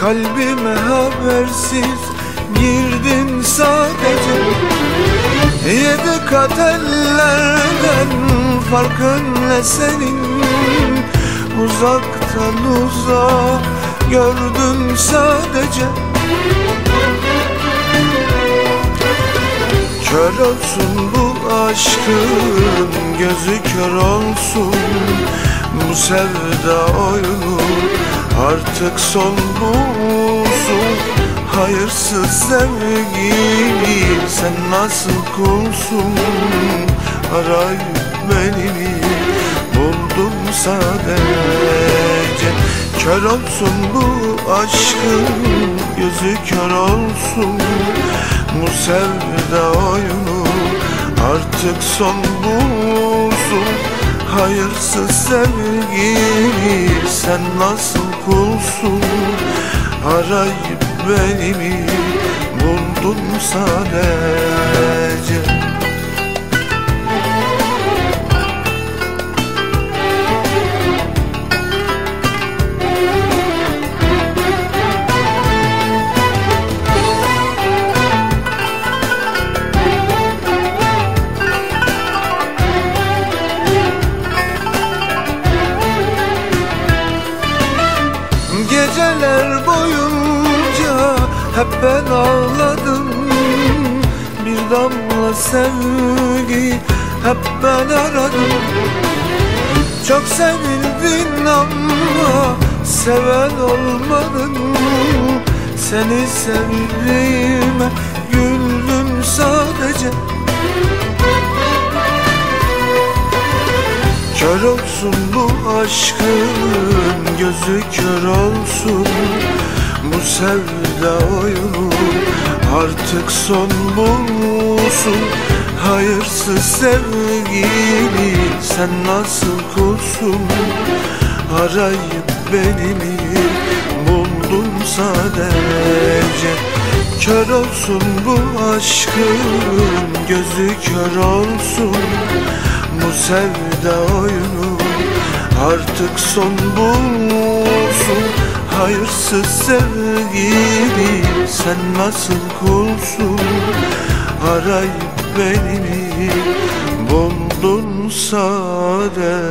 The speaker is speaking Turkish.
Kalbime habersiz girdin sadece. Yedi kat ellerden farkın ne senin. Uzaktan uzağa gördün sadece. Kör olsun bu aşkın gözü kör olsun Bu sevda oyunu artık son bulsun Hayırsız sevgili. Sen nasıl kulsun? Arayıp beni buldum sadece. Kör olsun bu aşkın gözü kör olsun. Bu sevda oyunu artık son bulsun Hayırsız sevgili sen nasıl kulsun? Arayıp beni mi buldun sadece Geceler boyunca hep ben ağladım. Bir damla sevgi hep ben aradım. Çok sevildin ama seven olmadın. Seni sevdiğime güldüm sadece. Kör olsun bu aşkın gözü kör olsun Bu sevda oyunu. Artık son bulsun Hayırsız sevgili sen nasıl kulsun Arayıp beni mi buldun sadece? Kör olsun bu aşkın gözü kör olsun bu sevda oyunu? Artık son bulsun Hayırsız sevgili sen nasıl kulsun? Arayıp beni buldun sadece